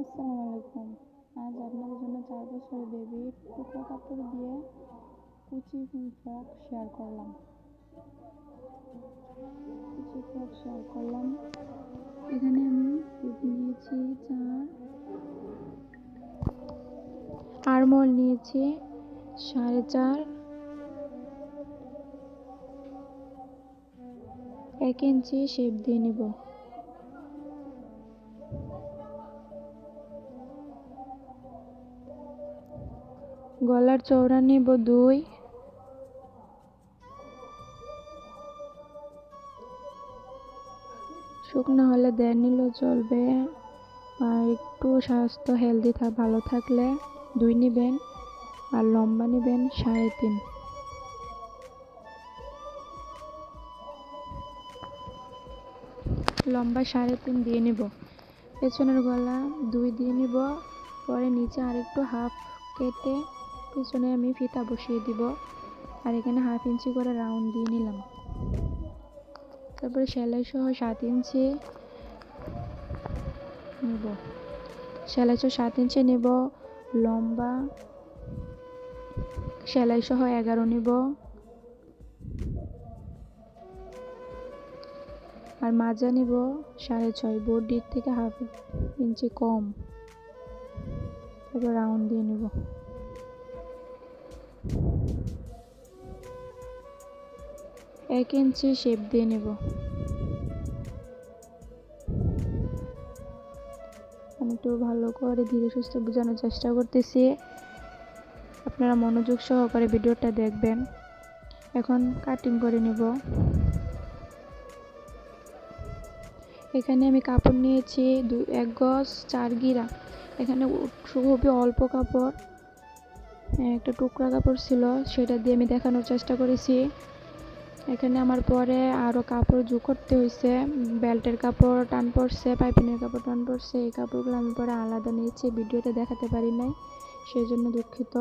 আসসালামু আলাইকুম। আজ আপনাদের জন্য চার বছরের বেবি টুকরা কাপড় দিয়ে কুচি ফ্রক শেয়ার করলাম। কুচি ফ্রক শেয়ার করলাম। এখানে আমি নিয়েছি, চার আরমল নিয়েছি, সাড়ে চার এক ইঞ্চি শেপ দিয়ে নিব। গলার চওড়া নিব দুই। শুকনো হলে দেড় নিলেও চলবে। আর একটু স্বাস্থ্য হেলদি থাক ভালো থাকলে দুই নেবেন। আর লম্বা নেবেন সাড়ে তিন। লম্বা সাড়ে তিন দিয়ে নিব। পেছনের গলা দুই দিয়ে নিব। পরে নিচে আরেকটু হাফ কেটে পিছনে আমি ফিতা বসিয়ে দিব আর এখানে হাফ ইঞ্চি করে রাউন্ড দিয়ে নিলাম। তারপরে সেলাই সহ সাত ইঞ্চি নেব। সেলাই সহ সাত ইঞ্চি নেব, লম্বা। সেলাই সহ এগারো নিব। আর মাজা নিব সাড়ে ছয় বডির থেকে হাফ ইঞ্চি কম। তারপর রাউন্ড দিয়ে নিব। এক ইঞ্চি শেপ দিয়ে নেব। আমি একটু ভালো করে ধীরে সুস্থ বোঝানোর চেষ্টা করতেছি। আপনারা মনোযোগ সহকারে ভিডিওটা দেখবেন। এখন কাটিং করে নেব। এখানে আমি কাপড় নিয়েছি দু, এক গজ চার গিরা। এখানে খুবই অল্প কাপড়। একটা টুকরা কাপড় ছিল, সেটা দিয়ে আমি দেখানোর চেষ্টা করেছি। এখানে আমার পরে আরও কাপড় যোগ করতে হয়েছে বেল্টের কাপড় টান পড়ছে, পাইপিনের কাপড় টান পড়ছে, এই কাপড়গুলো আমি পরে আলাদা নিয়েছি, ভিডিওতে দেখাতে পারি নাই সেই জন্য দুঃখিত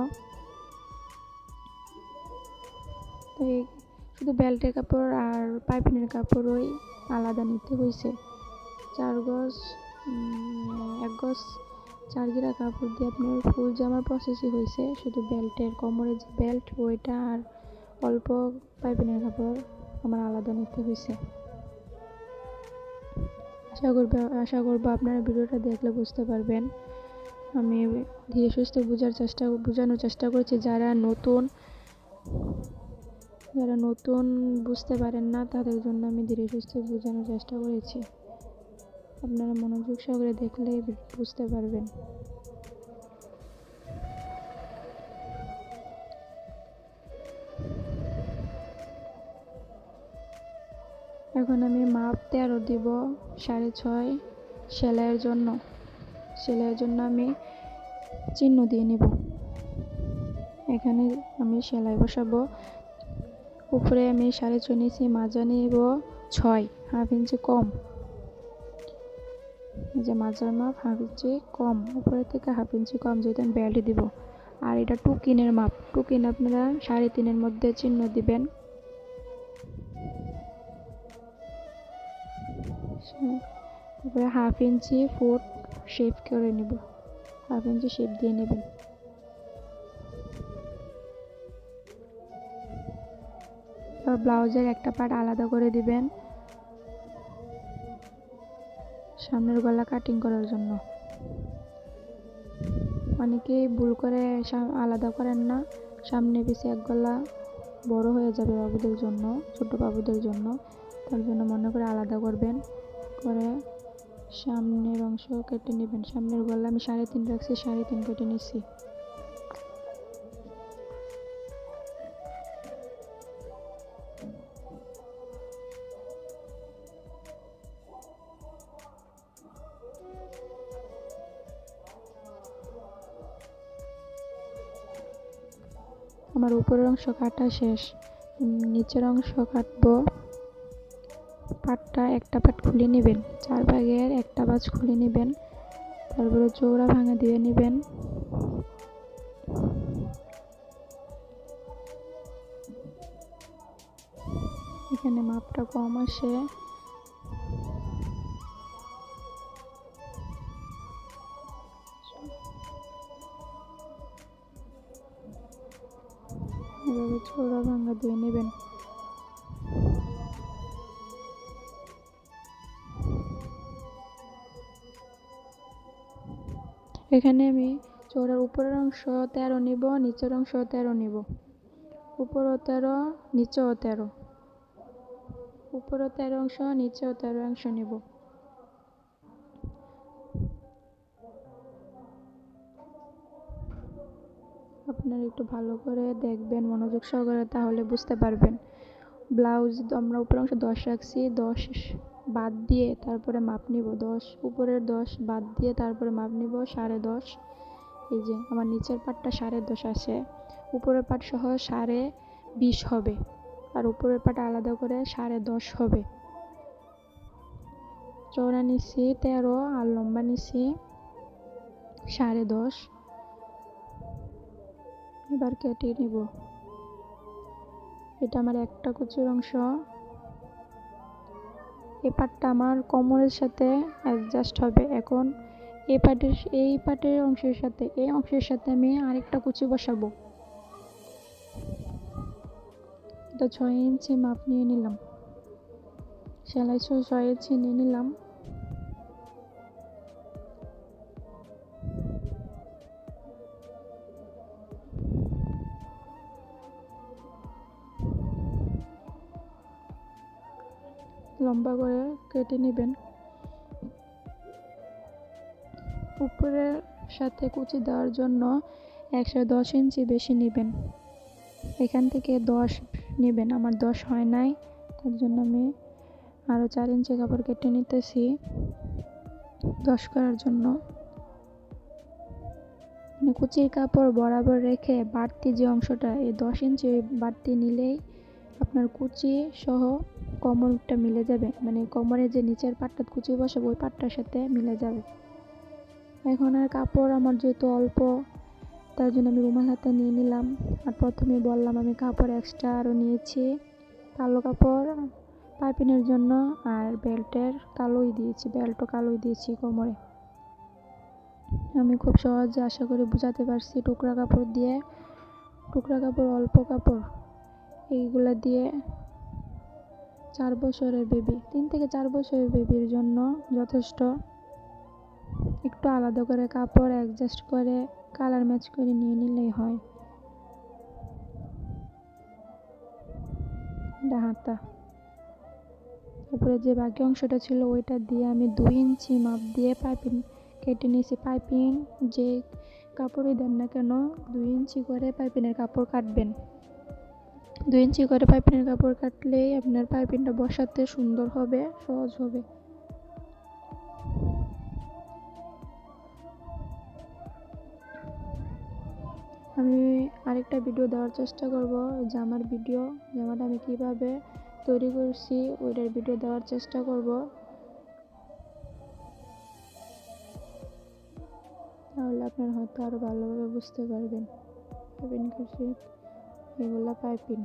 শুধু বেল্টের কাপড় আর পাইপিনের কাপড় ওই আলাদা নিতে হয়েছে চার গজ এক গজ চার গিরা কাপড় দিয়ে আপনার ফুল জামার প্রসেসই হয়েছে শুধু বেল্টের কোমরের যে বেল্ট ওইটা আর অল্প পাইপিনের কাপড় আমার আলাদা নিতে হয়েছে আশা করব আশা করব আপনারা ভিডিওটা দেখলে বুঝতে পারবেন। আমি ধীরে সুস্থে বোঝার চেষ্টা, বোঝানোর চেষ্টা করছি। যারা নতুন যারা নতুন বুঝতে পারেন না, তাদের জন্য আমি ধীরে সুস্থে বোঝানোর চেষ্টা করেছি। আপনারা মনোযোগ সহকারে দেখলে বুঝতে পারবেন। এখন আমি মাপ তেরো দিব সাড়ে ছয় সেলাইয়ের জন্য। সেলাইয়ের জন্য আমি চিহ্ন দিয়ে নিব। এখানে আমি সেলাই বসাবো। উপরে আমি সাড়ে ছয় নিয়েছি, মাজা নিব ছয়, হাফ ইঞ্চি কম। যে মাজার মাপ হাফ ইঞ্চি কম উপরে থেকে হাফ ইঞ্চি কম যেহেতু আমি বেল্ট দিব। আর এটা টুকিনের মাপ। টুকিন আপনারা সাড়ে তিনের মধ্যে চিহ্ন দিবেন। তারপরে হাফ ইঞ্চি ফুট শেপ করে নেব। হাফ ইঞ্চি শেপ দিয়ে নেবেন। ব্লাউজের একটা পার্ট আলাদা করে দিবেন। সামনের গলা কাটিং করার জন্য। অনেকেই ভুল করে আলাদা করেন না। সামনে পিছে এক গলা বড় হয়ে যাবে বাবুদের জন্য, ছোট বাবুদের জন্য। তার জন্য মনে করে আলাদা করবেন। করে সামনের অংশ কেটে নেবেন। সামনের গলা আমি সাড়ে তিন রাখছি, সাড়ে তিন কেটে নিচ্ছি। আমার উপরের অংশ কাটা শেষ। নিচের অংশ কাটবো। পাটটা একটা পাট খুলে নেবেন, চার ভাগের একটা পাঁচ খুলে নেবেন, তারপরে চৌড়া ভাঙা দিয়ে নেবেন। এখানে মাপটা কম আসে। চৌড়া ভাঙা দিয়ে নেবেন। এখানে আমি চৌড়ার উপরের অংশ তেরো নিব, নিচের অংশ তেরো নিব। উপরও তেরো, নিচেও তেরো। উপরও তেরো অংশ, নিচেও তেরো অংশ নিব। আপনারা একটু ভালো করে দেখবেন, মনোযোগ সহকারে তাহলে বুঝতে পারবেন। ব্লাউজ আমরা উপরের অংশ দশ রাখছি, দশ বাদ দিয়ে তারপরে মাপ নিব, দশ। উপরের দশ বাদ দিয়ে তারপরে মাপ নিব, সাড়ে দশ। এই যে, আমার নিচের পাটটা সাড়ে দশ আসে উপরের পাট সহ সাড়ে বিশ হবে। আর উপরের পাট আলাদা করে সাড়ে দশ হবে। চৌড়া নিছি তেরো, আর লম্বা নিছি সাড়ে দশ। এবার কেটে নিব। এটা আমার একটা কুচির অংশ। এই পাটটা আমার কোমরের সাথে অ্যাডজাস্ট হবে এখন। এই পাটের এই পাটের অংশের সাথে, এই অংশের সাথে আমি আরেকটা কুচি বসাবো। এটা ছয় ইঞ্চি মাপ নিয়ে নিলাম। সেলাই ছয় ইঞ্চি নিয়ে নিলাম। লম্বা করে কেটে নেবেন। উপরের সাথে কুচি দেওয়ার জন্য একশো দশ ইঞ্চি বেশি নেবেন। এখান থেকে দশ নেবেন, আমার দশ হয় নাই, তার জন্য আমি আরও চার ইঞ্চি কাপড় কেটে নিতেছি। দশ করার জন্য। মানে কুচির কাপড় বরাবর রেখে বাড়তি যে অংশটা, এই দশ ইঞ্চি বাড়তি নিলেই আপনার কুচি সহ কোমরটা মিলে যাবে। মানে কোমরের যে নিচের পাটটা কুচি বসে ওই পাটটার সাথে মিলে যাবে। এখন আর কাপড় আমার যেহেতু অল্প তার জন্য আমি রুমাল হাতে নিয়ে নিলাম। আর প্রথমে বললাম আমি কাপড় এক্সট্রা আরও নিয়েছি। কালো কাপড়, পাইপিনের জন্য আর বেল্টের কালোই দিয়েছি, বেল্টও কালোই দিয়েছি কোমরে। আমি খুব সহজে আশা করি বুঝাতে পারছি টুকরা কাপড় দিয়ে। টুকরা কাপড়, অল্প কাপড়, এইগুলো দিয়ে চার বছরের বেবি তিন থেকে চার বছরের বেবির জন্য যথেষ্ট। একটু আলাদা করে কাপড় অ্যাডজাস্ট করে কালার ম্যাচ করে নিয়ে নিলেই হয়। এটা হাতা। তারপরে যে বাকি অংশটা ছিল ওইটা দিয়ে আমি দুই ইঞ্চি মাপ দিয়ে পাইপিং কেটে নিয়েছি। পাইপিং যে কাপড়ই দেন না কেন, দুই ইঞ্চি করে পাইপিনের কাপড় কাটবেন। দুই ইঞ্চি করে পাইপিনের কাপড় কাটলেই আপনার পাইপিংটা বসাতে সুন্দর হবে, সহজ হবে। আমি আরেকটা ভিডিও দেওয়ার চেষ্টা করব জামার ভিডিও জামাটা আমি কীভাবে তৈরি করছি, ওইটার ভিডিও দেওয়ার চেষ্টা করব। তাহলে আপনার হয়তো আরও ভালোভাবে বুঝতে পারবেন। এগুলো পাইপিন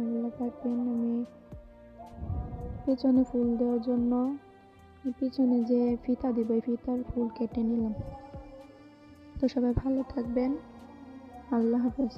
এগুলো পাইপিন আমি পেছনে ফুল দেওয়ার জন্য পিছনে যে ফিতা দিব, এই ফিতার ফুল কেটে নিলাম। তো সবাই ভালো থাকবেন। আল্লাহ হাফেজ।